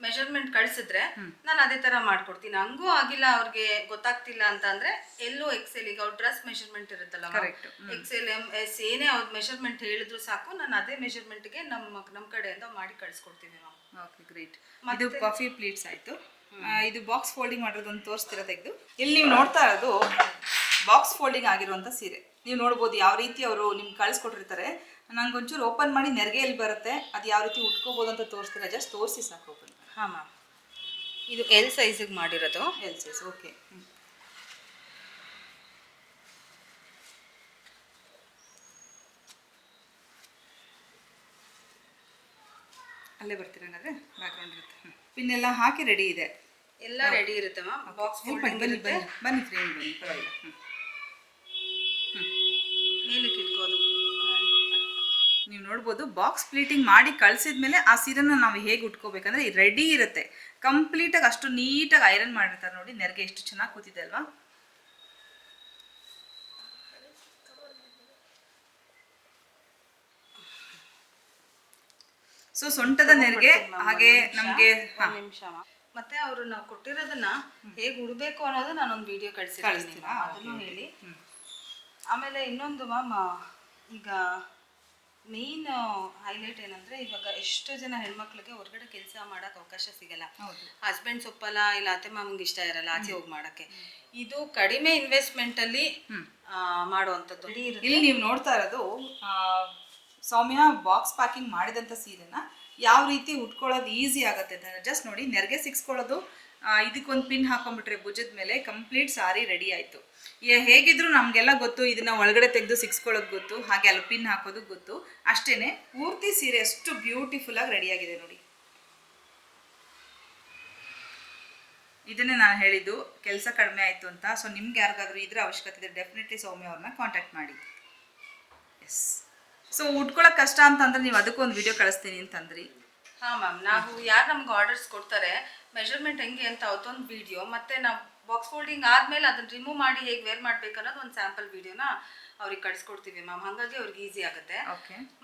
ಮೆಷರ್ಮೆಂಟ್ ಕಳಿಸಿದ್ರೆ ನಾನು ಅದೇ ತರ ಮಾಡ್ಕೊಡ್ತೀನಿ. ಹಂಗೂ ಆಗಿಲ್ಲ ಅವ್ರಿಗೆ ಗೊತ್ತಾಗ್ತಿಲ್ಲ ಅಂತ ಅಂದ್ರೆ ಎಲ್ಲೋ ಎಕ್ಸೆಲ್ ಈಗ ಅವ್ರ ಡ್ರೆಸ್ ಮೆಷರ್ಮೆಂಟ್ ಇರುತ್ತಲ್ಲ ಕರೆಕ್ಟ್ ಎಕ್ಸೆಲ್ ಎಂ ಎಸ್ ಏನೇ ಅವ್ರ ಮೆಷರ್ಮೆಂಟ್ ಹೇಳಿದ್ರು ಸಾಕು ನಾನು ಅದೇ ಮೆಜರ್ಮೆಂಟ್ಗೆ ನಮ್ಮ ನಮ್ಮ ಕಡೆಯಿಂದ ಮಾಡಿ ಕಳಿಸ್ಕೊಡ್ತೀನಿ ಮ್ಯಾಮ್ ಓಕೆ ಗ್ರೇಟ್ ಇದು ಕಾಫಿ ಪ್ಲೇಟ್ಸ್ ಆಯಿತು. ಇದು ಬಾಕ್ಸ್ ಫೋಲ್ಡಿಂಗ್ ಮಾಡಿರೋದೊಂದು ತೋರಿಸ್ತಿರೋದು ತೆಗೆದು? ಇಲ್ಲಿ ನೀವು ನೋಡ್ತಾ ಇರೋದು ಬಾಕ್ಸ್ ಫೋಲ್ಡಿಂಗ್ ಆಗಿರುವಂಥ ಸೀರೆ. ನೀವು ನೋಡ್ಬೋದು ಯಾವ ರೀತಿ ಅವರು ನಿಮ್ಗೆ ಕಳಿಸ್ಕೊಟ್ಟಿರ್ತಾರೆ. ನಂಗೆ ಒಂಚೂರು ಓಪನ್ ಮಾಡಿ ನೆರಿಗೆ ಎಲ್ಲಿ ಬರುತ್ತೆ. ಅದು ಯಾವ ರೀತಿ ಉಟ್ಕೋಬೋದು ಅಂತ ತೋರಿಸ್ತೀರಾ? ಜಸ್ಟ್ ತೋರಿಸಿ ಸಾಕು ಓಪನ್ ಹಾಂ ಮ್ಯಾಮ್ ಇದು ಎಲ್ ಸೈಜಿಗೆ ಮಾಡಿರೋದು. ಎಲ್ ಸೈಜ್ ಓಕೆ ಅಲ್ಲೇ ಬರ್ತೀರ ಹಂಗಾದ್ರೆ? ಬ್ಯಾಕ್ಗ್ರೌಂಡ್ ಇರುತ್ತೆ. ಪಿನ್ ಎಲ್ಲ ಹಾಕಿ ರೆಡಿ ಇದೆ. ಎಲ್ಲ ರೆಡಿ ಇರುತ್ತೆ ಮ್ಯಾಮ್ ಬಾಕ್ಸ್ ಬನ್ನಿ ಬನ್ನಿ ಬನ್ನಿ ಫ್ರೇಮ್ ಬನ್ನಿ ಪರವಾಗಿಲ್ಲ. ಹ್ಮ್. ನೋಡ್ಬೋದು ಬಾಕ್ಸ್ ಪ್ಲೀಟಿಂಗ್ ಮಾಡಿ ಕಳಿಸಿದ್ಮೇಲೆ ಆ ಸೀರೆನ ನಾವು ಹೇಗೆ ಉಟ್ಕೋಬೇಕಂದ್ರೆ ರೆಡಿ ಇರುತ್ತೆ. ಕಂಪ್ಲೀಟಾಗಿ ಅಷ್ಟು ನೀಟಾಗಿ ಐರನ್ ಮಾಡಿರ್ತಾರೆ ನೋಡಿ ನೆರಿಗೆ ಎಷ್ಟು ಚೆನ್ನಾಗಿ ಕೂತಿದೆ ಅಲ್ವಾ? ಸೊ ಸೊಂಟದ ನೆರಿಗೆ ಹಾಗೆ ನಮಗೆ ಒಂದು ನಿಮಿಷ. ಮತ್ತೆ ಅವರು ನಾವು ಕೊಟ್ಟಿರೋದನ್ನ ಹೇಗೆ ಉಡಬೇಕು ಅನ್ನೋದು ಒಂದು ವಿಡಿಯೋ ಕಳಿಸ್ತೀನಿ. ಕಳಿಸ್ತೀರಾ? ಅದನ್ನು ಹೇಳಿ. ಆಮೇಲೆ ಇನ್ನೊಂದು ಮ್ಯಾಮ್ ಈಗ ಮೇನ್ ಹೈಲೈಟ್ ಏನಂದ್ರೆ ಇವಾಗ ಎಷ್ಟು ಜನ ಹೆಣ್ಮಕ್ಳಿಗೆ ಹೊರಗಡೆ ಕೆಲಸ ಮಾಡಕ್ ಅವಕಾಶ ಸಿಗಲ್ಲ. ಹಸ್ಬೆಂಡ್ ಸೊಪ್ಪಲ್ಲ ಇಲ್ಲ ಅತ್ತೆ ಮಾಮಂಗೆ ಇಷ್ಟ ಇರಲ್ಲ ಆಚೆ ಹೋಗಿ ಮಾಡಕ್ಕೆ. ಇದು ಕಡಿಮೆ ಇನ್ವೆಸ್ಟ್ಮೆಂಟ್ ಅಲ್ಲಿ ಆ, ಮಾಡುವಂಥದ್ದು. ಇಲ್ಲಿ ನೀವು ನೋಡ್ತಾ ಇರೋದು ಸೌಮ್ಯ ಬಾಕ್ಸ್ ಪ್ಯಾಕಿಂಗ್ ಮಾಡಿದಂಥ ಸೀರೆನ ಯಾವ ರೀತಿ ಉಟ್ಕೊಳ್ಳೋದು ಈಸಿ ಆಗುತ್ತೆ ಅಂತ. ಜಸ್ಟ್ ನೋಡಿ ನೆರಿಗೆ ಸಿಕ್ಸ್ಕೊಳ್ಳೋದು ಇದಕ್ಕೊಂದು ಪಿನ್ ಹಾಕೊಂಡ್ಬಿಟ್ರೆ ಭುಜದ ಮೇಲೆ ಕಂಪ್ಲೀಟ್ ಸಾರಿ ರೆಡಿ ಆಯಿತು. ಹೇಗಿದ್ರು ನಮಗೆಲ್ಲ ಗೊತ್ತು, ಇದನ್ನ ಒಳಗಡೆ ತೆಗೆದು ಸಿಕ್ಸ್ಕೊಳ್ಳೋದು ಗೊತ್ತು, ಹಾಗೆ ಅಲ್ಲಿ ಪಿನ್ ಹಾಕೋದು ಗೊತ್ತು. ಅಷ್ಟೇ ಪೂರ್ತಿ ಸೀರೆ ಅಷ್ಟು ಬ್ಯೂಟಿಫುಲ್ ಆಗಿ ರೆಡಿಯಾಗಿದೆ ನೋಡಿ. ಇದನ್ನೇ ನಾನು ಹೇಳಿದ್ದು, ಕೆಲಸ ಕಡಿಮೆ ಆಯಿತು ಅಂತ. ಸೊ ನಿಮ್ಗೆ ಯಾರಿಗಾದ್ರೂ ಇದ್ರ ಅವಶ್ಯಕತೆ ಇದೆ ಡೆಫಿನೆಟ್ಲಿ ಸೌಮ್ಯ ಅವ್ರನ್ನ ಕಾಂಟ್ಯಾಕ್ಟ್ ಮಾಡಿ. ಎಸ್ ಸೊ ಉಟ್ಕೊಳ್ಳೋಕೆ ಕಷ್ಟ ಅಂತಂದ್ರೆ ನೀವು ಅದಕ್ಕೊಂದು ವಿಡಿಯೋ ಕಳಿಸ್ತೀನಿ ಅಂತಂದ್ರಿ. ಹಾಂ ಮ್ಯಾಮ್ ನಾವು ಯಾರು ನಮ್ಗೆ ಆರ್ಡರ್ಸ್ ಕೊಡ್ತಾರೆ ಮೆಜರ್ಮೆಂಟ್ ಹೆಂಗೆ ಅಂತ ಅವತ್ತೊಂದು ವಿಡಿಯೋ ಮತ್ತೆ ನಾವು ಬಾಕ್ಸ್ ಫೋಲ್ಡಿಂಗ್ ಆದಮೇಲೆ ಅದನ್ನ ರಿಮೂವ್ ಮಾಡಿ ಹೇಗೆ ವೇರ್ ಮಾಡ್ಬೇಕು ಅನ್ನೋದು ಒಂದು ಸ್ಯಾಂಪಲ್ ವಿಡಿಯೋನ ಅವ್ರಿಗೆ ಕಳಿಸ್ಕೊಡ್ತೀವಿ ಮ್ಯಾಮ್ ಹಾಗಾಗಿ ಅವ್ರಿಗೆ ಈಸಿ ಆಗುತ್ತೆ.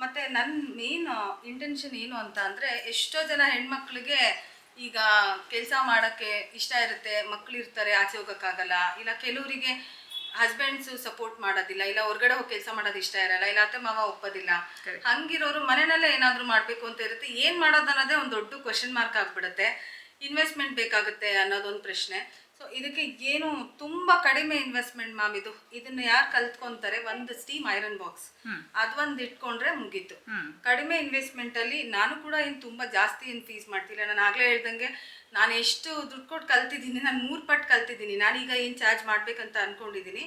ಮತ್ತೆ ನನ್ನ ಮೇನ್ ಇಂಟೆನ್ಷನ್ ಏನು ಅಂತ ಅಂದ್ರೆ ಎಷ್ಟೋ ಜನ ಹೆಣ್ಮಕ್ಳಿಗೆ ಈಗ ಕೆಲಸ ಮಾಡೋಕ್ಕೆ ಇಷ್ಟ ಇರುತ್ತೆ ಮಕ್ಳು ಇರ್ತಾರೆ ಆಚೆ ಹೋಗೋಕ್ಕಾಗಲ್ಲ. ಇಲ್ಲ ಕೆಲವರಿಗೆ ಹಸ್ಬೆಂಡ್ಸು ಸಪೋರ್ಟ್ ಮಾಡೋದಿಲ್ಲ ಇಲ್ಲ ಹೊರಗಡೆ ಹೋಗಿ ಕೆಲಸ ಮಾಡೋದು ಇಷ್ಟ ಇರಲ್ಲ ಇಲ್ಲ ಅತ್ತೆ ಮಾವ ಒಪ್ಪೋದಿಲ್ಲ. ಹಂಗಿರೋರು ಮನೆಯಲ್ಲೇ ಏನಾದರೂ ಮಾಡಬೇಕು ಅಂತ ಇರುತ್ತೆ. ಏನು ಮಾಡೋದು ಅನ್ನೋದೇ ಒಂದು ದೊಡ್ಡ ಕ್ವಶನ್ ಮಾರ್ಕ್ ಆಗ್ಬಿಡುತ್ತೆ. ಇನ್ವೆಸ್ಟ್ಮೆಂಟ್ ಬೇಕಾಗುತ್ತೆ ಅನ್ನೋದೊಂದು ಪ್ರಶ್ನೆ. ಸೊ ಇದಕ್ಕೆ ಏನು ತುಂಬಾ ಕಡಿಮೆ ಇನ್ವೆಸ್ಟ್ಮೆಂಟ್ ಮ್ಯಾಮ್ ಇದು? ಇದನ್ನ ಯಾರು ಕಲ್ತ್ಕೊಂತಾರೆ? ಒಂದು ಸ್ಟೀಮ್ ಐರನ್ ಬಾಕ್ಸ್ ಅದೊಂದು ಇಟ್ಕೊಂಡ್ರೆ ಮುಗೀತು. ಕಡಿಮೆ ಇನ್ವೆಸ್ಟ್ಮೆಂಟ್ ಅಲ್ಲಿ ನಾನು ಕೂಡ ಏನು ತುಂಬಾ ಜಾಸ್ತಿ ಏನು ಫೀಸ್ ಮಾಡ್ತಿಲ್ಲ. ನಾನು ಆಗ್ಲೇ ಹೇಳ್ದಂಗೆ ನಾನು ಎಷ್ಟು ದುಡ್ಡು ಕೊಟ್ಟು ಕಲ್ತಿದ್ದೀನಿ ನಾನು ಮೂರು ಪಟ್ಟು ಕಲ್ತಿದ್ದೀನಿ. ನಾನೀಗ ಏನು ಚಾರ್ಜ್ ಮಾಡ್ಬೇಕಂತ ಅನ್ಕೊಂಡಿದ್ದೀನಿ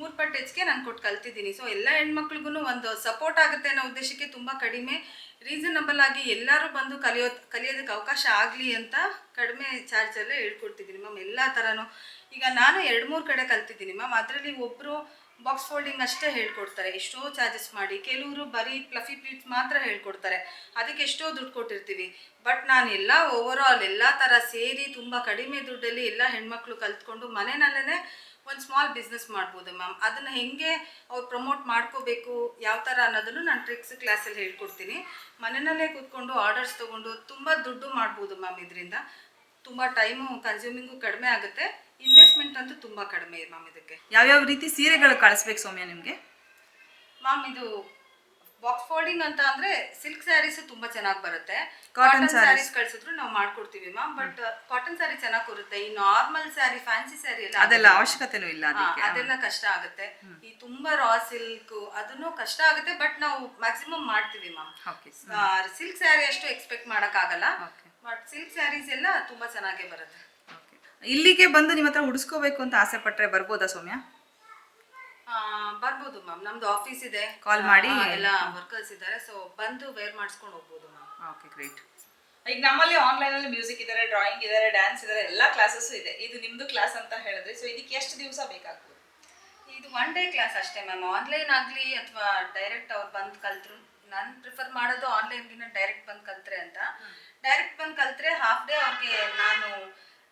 ಮೂರ್ ಪಟ್ಟು ಹೆಚ್ಚಿಗೆ ನಾನು ಕೊಟ್ಟು ಕಲ್ತಿದ್ದೀನಿ ಸೊ ಎಲ್ಲ ಹೆಣ್ಮಕ್ಳಿಗೂ ಒಂದು ಸಪೋರ್ಟ್ ಆಗುತ್ತೆ ಅನ್ನೋ ಉದ್ದೇಶಕ್ಕೆ ತುಂಬಾ ಕಡಿಮೆ ರೀಸನಬಲ್ ಆಗಿ ಎಲ್ಲರೂ ಬಂದು ಕಲಿಯೋ ಕಲಿಯೋದಕ್ಕೆ ಅವಕಾಶ ಆಗಲಿ ಅಂತ ಕಡಿಮೆ ಚಾರ್ಜಲ್ಲೇ ಹೇಳ್ಕೊಡ್ತಿದ್ದೀನಿ ಮ್ಯಾಮ್ ಎಲ್ಲ ಥರನೂ ಈಗ ನಾನು ಎರಡು ಮೂರು ಕಡೆ ಕಲ್ತಿದ್ದೀನಿ ಮ್ಯಾಮ್ ಅದರಲ್ಲಿ ಒಬ್ಬರು ಬಾಕ್ಸ್ ಫೋಲ್ಡಿಂಗ್ ಅಷ್ಟೇ ಹೇಳ್ಕೊಡ್ತಾರೆ. ಎಷ್ಟೋ ಚಾರ್ಜಸ್ ಮಾಡಿ. ಕೆಲವರು ಬರೀ ಪ್ಲಫಿ ಪ್ಲೀಟ್ಸ್ ಮಾತ್ರ ಹೇಳ್ಕೊಡ್ತಾರೆ. ಅದಕ್ಕೆ ಎಷ್ಟೋ ದುಡ್ಡು ಕೊಟ್ಟಿರ್ತೀವಿ. ಬಟ್ ನಾನು ಎಲ್ಲ ಓವರ್ ಆಲ್ ಎಲ್ಲ ಥರ ಸೇರಿ ತುಂಬ ಕಡಿಮೆ ದುಡ್ಡಲ್ಲಿ ಎಲ್ಲ ಹೆಣ್ಮಕ್ಳು ಕಲ್ತ್ಕೊಂಡು ಮನೆಯಲ್ಲೇ ಒಂದು ಸ್ಮಾಲ್ ಬಿಸ್ನೆಸ್ ಮಾಡ್ಬೋದು ಮ್ಯಾಮ್ ಅದನ್ನು ಹೆಂಗೆ ಅವ್ರು ಪ್ರಮೋಟ್ ಮಾಡ್ಕೋಬೇಕು, ಯಾವ ಥರ ಅನ್ನೋದನ್ನು ನಾನು ಟ್ರಿಕ್ಸ್ ಕ್ಲಾಸಲ್ಲಿ ಹೇಳ್ಕೊಡ್ತೀನಿ. ಮನೆಯಲ್ಲೇ ಕೂತ್ಕೊಂಡು ಆರ್ಡರ್ಸ್ ತೊಗೊಂಡು ತುಂಬ ದುಡ್ಡು ಮಾಡ್ಬೋದು ಮ್ಯಾಮ್ ಇದರಿಂದ. ತುಂಬ ಟೈಮು ಕನ್ಸ್ಯೂಮಿಂಗು ಕಡಿಮೆ ಆಗುತ್ತೆ. ಇನ್ವೆಸ್ಟ್ಮೆಂಟ್ ಅಂತೂ ತುಂಬ ಕಡಿಮೆ ಇದೆ ಮ್ಯಾಮ್ ಇದಕ್ಕೆ. ಯಾವ್ಯಾವ ರೀತಿ ಸೀರೆಗಳು ಕಳಿಸ್ಬೇಕು ಸೌಮ್ಯ, ನಿಮಗೆ? ಮ್ಯಾಮ್ ಇದು ಬಾಕ್ಸ್ ಫೋಲ್ಡಿಂಗ್ ಅಂತ ಅಂದ್ರೆ ಸಿಲ್ಕ್ ಸ್ಯಾರೀಸ್ ತುಂಬಾ ಚೆನ್ನಾಗಿ ಬರುತ್ತೆ. ಕಾಟನ್ ಸ್ಯಾರೀಸ್ ಕಳ್ಸಿದ್ರು ನಾವು ಮಾಡ್ಕೊಡ್ತೀವಿ ಮ್ಯಾಮ್ ಬಟ್ ಕಾಟನ್ ಸ್ಯಾರಿ ಚೆನ್ನಾಗಿ ಬರುತ್ತೆ ಈ ನಾರ್ಮಲ್ ಸ್ಯಾರಿ ಫ್ಯಾನ್ಸಿ ಸ್ಯಾರಿ ಎಲ್ಲ ಅದೆಲ್ಲ ಅವಶ್ಯಕತೆನೂ ಇಲ್ಲ ಅದೆಲ್ಲ ಕಷ್ಟ ಆಗುತ್ತೆ. ಈ ತುಂಬಾ ರಾ ಸಿಲ್ಕ್ ಅದನ್ನು ಕಷ್ಟ ಆಗುತ್ತೆ ಬಟ್ ನಾವು ಮ್ಯಾಕ್ಸಿಮಮ್ ಮಾಡ್ತೀವಿ ಮ್ಯಾಮ್ ಸಿಲ್ಕ್ ಸ್ಯಾರಿ ಅಷ್ಟು ಎಕ್ಸ್ಪೆಕ್ಟ್ ಮಾಡಕ್ ಆಗಲ್ಲ ಬಟ್ ಸಿಲ್ಕ್ ಸ್ಯಾರೀಸ್ ಎಲ್ಲ ತುಂಬಾ ಚೆನ್ನಾಗೇ ಬರುತ್ತೆ. ಇಲ್ಲಿಗೆ ಬಂದು ನಿಮ್ಮ ಹತ್ರ ಉಡಿಸ್ಕೋಬೇಕು ಅಂತ ಆಸೆ ಪಟ್ರೆ ಬರ್ಬೋದಾ ಸೌಮ್ಯ? ಬರ್ಬೋದು ಮ್ಯಾಮ್. ನಮ್ದು ಆಫೀಸ್ ಇದೆ. ಕಾಲ್ ಮಾಡಿ. ಎಲ್ಲ ವರ್ಕರ್ಸ್ ಇದ್ದಾರೆ. ಸೊ ಬಂದು ವೇರ್ ಮಾಡಿಸ್ಕೊಂಡು ಹೋಗ್ಬೋದು ಮ್ಯಾಮ್. ಓಕೆ ಗ್ರೇಟ್ ಈಗ ನಮ್ಮಲ್ಲಿ ಆನ್ಲೈನ್ ಅಲ್ಲಿ ಮ್ಯೂಸಿಕ್ ಇದಾರೆ ಡ್ರಾಯಿಂಗ್ ಇದಾರೆ ಡ್ಯಾನ್ಸ್ ಇದ್ದಾರೆ ಎಲ್ಲ ಕ್ಲಾಸಸ್ ಇದೆ. ಇದು ನಿಮ್ದು ಕ್ಲಾಸ್ ಅಂತ ಹೇಳಿದ್ರೆ ಸೊ ಇದಕ್ಕೆ ಎಷ್ಟು ದಿವಸ ಬೇಕಾಗ್ಬೋದು? ಇದು ಒನ್ ಡೇ ಕ್ಲಾಸ್ ಅಷ್ಟೇ ಮ್ಯಾಮ್. ಆನ್ಲೈನ್ ಆಗಲಿ ಅಥವಾ ಡೈರೆಕ್ಟ್ ಅವ್ರು ಬಂದು ಕಲ್ತ್ರು. ನಾನು ಪ್ರಿಫರ್ ಮಾಡೋದು ಆನ್ಲೈನ್ಗಿನ ಡೈರೆಕ್ಟ್ ಬಂದು ಕಲ್ತ್ರೆ ಅಂತ. ಡೈರೆಕ್ಟ್ ಬಂದು ಕಲ್ತ್ರೆ ಹಾಫ್ ಡೇ ಅವ್ರಿಗೆ ನಾನು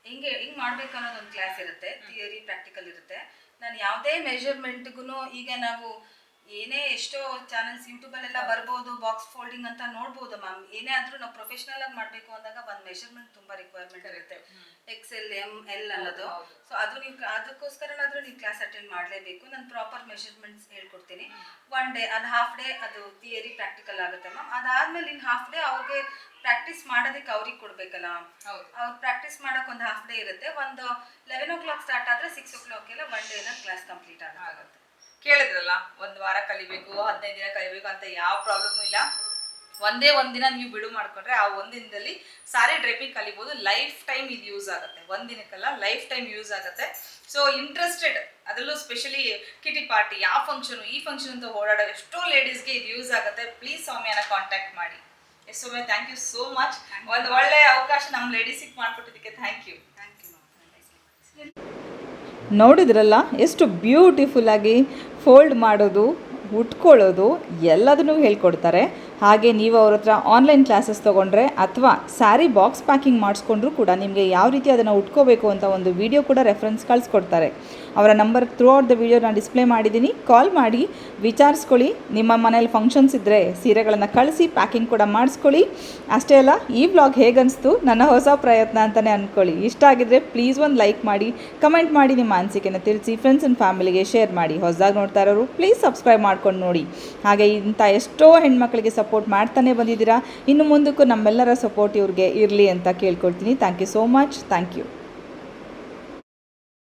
ಹಿಂಗೆ ಹಿಂಗೆ ಮಾಡ್ಬೇಕು ಅನ್ನೋದು ಒಂದು ಕ್ಲಾಸ್ ಇರುತ್ತೆ ಥಿಯರಿ ಪ್ರಾಕ್ಟಿಕಲ್ ಇರುತ್ತೆ. ನಾನು ಯಾವುದೇ ಮೆಷರ್ಮೆಂಟ್ಗೂ ಈಗ ನಾವು ಏನೇ ಎಷ್ಟೋ ಚಾನಲ್ಸ್ ಯೂಟ್ಯೂಬಲ್ಲೆಲ್ಲ ಬರ್ಬೋದು ಬಾಕ್ಸ್ ಫೋಲ್ಡಿಂಗ್ ಅಂತ ನೋಡ್ಬೋದು ಮ್ಯಾಮ್ ಏನೇ ಆದರೂ ನಾವು ಪ್ರೊಫೆಷನಲ್ ಆಗಿ ಮಾಡಬೇಕು ಅಂದಾಗ ಒಂದು ಮೆಷರ್ಮೆಂಟ್ ತುಂಬ ರಿಕ್ವೈರ್ಮೆಂಟ್ ಇರುತ್ತೆ. ಎಕ್ಸ್ ಎಲ್ ಎಂ ಎಲ್ ಅನ್ನೋದು. ಸೊ ಅದು ನೀವು ಅದಕ್ಕೋಸ್ಕರನಾದರೂ ನೀವು ಕ್ಲಾಸ್ ಅಟೆಂಡ್ ಮಾಡಲೇಬೇಕು. ನಾನು ಪ್ರಾಪರ್ ಮೆಷರ್ಮೆಂಟ್ಸ್ ಹೇಳ್ಕೊಡ್ತೀನಿ. ಒನ್ ಡೇ ಅದು ಹಾಫ್ ಡೇ ಅದು ಥಿಯರಿ ಪ್ರಾಕ್ಟಿಕಲ್ ಆಗುತ್ತೆ ಮ್ಯಾಮ್ ಅದಾದ್ಮೇಲೆ ಇನ್ನು ಹಾಫ್ ಡೇ ಅವ್ರಿಗೆ ಪ್ರಾಕ್ಟೀಸ್ ಮಾಡೋದಕ್ಕೆ ಅವ್ರಿಗೆ ಕೊಡಬೇಕಲ್ಲ. ಅವ್ರು ಪ್ರಾಕ್ಟೀಸ್ ಮಾಡೋಕೆ ಒಂದು ಹಾಫ್ ಡೇ ಇರುತ್ತೆ. ಒಂದು ಲೆವೆನ್ ಓ ಕ್ಲಾಕ್ ಸ್ಟಾರ್ಟ್ ಆದ್ರೆ ಸಿಕ್ಸ್ ಓ ಕ್ಲಾಕ್ ಎಲ್ಲ ಒನ್ ಡೇನ ಕ್ಲಾಸ್ ಕಂಪ್ಲೀಟ್ ಆಗುತ್ತೆ. ಕೇಳಿದ್ರಲ್ಲ ಒಂದು ವಾರ ಕಲಿಬೇಕು ಹದಿನೈದು ದಿನ ಕಲಿಬೇಕು ಅಂತ ಯಾವ ಪ್ರಾಬ್ಲಮ್ ಇಲ್ಲ. ಒಂದೇ ಒಂದಿನ ನೀವು ಬಿಡು ಮಾಡ್ಕೊಂಡ್ರೆ ಆ ಒಂದಿನದಲ್ಲಿ ಸಾರಿ ಡ್ರೈಪಿಂಗ್ ಕಲಿಬೋದು ಲೈಫ್ ಟೈಮ್ ಇದು ಯೂಸ್ ಆಗುತ್ತೆ. ಒಂದಿನಕ್ಕಲ್ಲ ಲೈಫ್ ಟೈಮ್ ಯೂಸ್ ಆಗುತ್ತೆ. ಸೊ ಇಂಟ್ರೆಸ್ಟೆಡ್ ಅದರಲ್ಲೂ ಸ್ಪೆಷಲಿ ಕಿಟಿ ಪಾರ್ಟಿ ಯಾವ ಫಂಕ್ಷನು ಈ ಫಂಕ್ಷನ್ ಅಂತ ಓಡಾಡೋ ಎಷ್ಟೋ ಲೇಡೀಸ್ಗೆ ಇದು ಯೂಸ್ ಆಗುತ್ತೆ. ಪ್ಲೀಸ್ ಸೌಮ್ಯನ ಕಾಂಟ್ಯಾಕ್ಟ್ ಮಾಡಿ. Yes Soumya thank you so much ಒಂದು ಒಳ್ಳೆ ಅವಕಾಶ ನಮ್ಮ ಲೇಡೀಸಿಗೆ ಮಾಡಿಕೊಟ್ಟಿದ್ದಕ್ಕೆ ಥ್ಯಾಂಕ್ ಯು ನೋಡಿದ್ರಲ್ಲ, ಎಷ್ಟು ಬ್ಯೂಟಿಫುಲ್ಲಾಗಿ ಫೋಲ್ಡ್ ಮಾಡೋದು, ಉಟ್ಕೊಳ್ಳೋದು, ಎಲ್ಲದನ್ನೂ ಹೇಳ್ಕೊಡ್ತಾರೆ. ಹಾಗೆ ನೀವು ಅವ್ರ ಹತ್ರ ಆನ್ಲೈನ್ ಕ್ಲಾಸಸ್ ತೊಗೊಂಡ್ರೆ ಅಥವಾ ಸ್ಯಾರಿ ಬಾಕ್ಸ್ ಪ್ಯಾಕಿಂಗ್ ಮಾಡಿಸ್ಕೊಂಡ್ರೂ ಕೂಡ ನಿಮಗೆ ಯಾವ ರೀತಿ ಅದನ್ನು ಉಟ್ಕೋಬೇಕು ಅಂತ ಒಂದು ವಿಡಿಯೋ ಕೂಡ ರೆಫರೆನ್ಸ್ ಕಳಿಸ್ಕೊಡ್ತಾರೆ. ಅವರ number through out the video ನಾನು ಡಿಸ್ಪ್ಲೇ ಮಾಡಿದ್ದೀನಿ. ಕಾಲ್ ಮಾಡಿ, ವಿಚಾರಿಸ್ಕೊಳ್ಳಿ. ನಿಮ್ಮ ಮನೇಲಿ ಫಂಕ್ಷನ್ಸ್ ಇದ್ದರೆ ಸೀರೆಗಳನ್ನು ಕಳಿಸಿ ಪ್ಯಾಕಿಂಗ್ ಕೂಡ ಮಾಡಿಸ್ಕೊಳ್ಳಿ. ಅಷ್ಟೇ ಅಲ್ಲ, ಈ ವ್ಲಾಗ್ ಹೇಗನ್ನಿಸ್ತು ನನ್ನ ಹೊಸ ಪ್ರಯತ್ನ ಅಂತಲೇ ಅಂದ್ಕೊಳ್ಳಿ ಇಷ್ಟ ಆಗಿದ್ದರೆ ಪ್ಲೀಸ್ ಒಂದು ಲೈಕ್ ಮಾಡಿ ಕಮೆಂಟ್ ಮಾಡಿ, ನಿಮ್ಮ ಅನಿಸಿಕೆನ ತಿಳಿಸಿ ಫ್ರೆಂಡ್ಸ್ ಆ್ಯಂಡ್ ಫ್ಯಾಮಿಲಿಗೆ ಶೇರ್ ಮಾಡಿ. ಹೊಸದಾಗಿ ನೋಡ್ತಾ ಇರೋರು ಪ್ಲೀಸ್ ಸಬ್ಸ್ಕ್ರೈಬ್ ಮಾಡ್ಕೊಂಡು ನೋಡಿ. ಹಾಗೆ ಇಂಥ ಎಷ್ಟೋ ಹೆಣ್ಮಕ್ಳಿಗೆ ಸಪೋರ್ಟ್ ಮಾಡ್ತಾನೆ ಬಂದಿದ್ದೀರಾ. ಇನ್ನು ಮುಂದಕ್ಕೂ ನಮ್ಮೆಲ್ಲರ ಸಪೋರ್ಟ್ ಇವ್ರಿಗೆ ಇರಲಿ ಅಂತ ಕೇಳ್ಕೊಳ್ತೀನಿ. Thank you so much thank you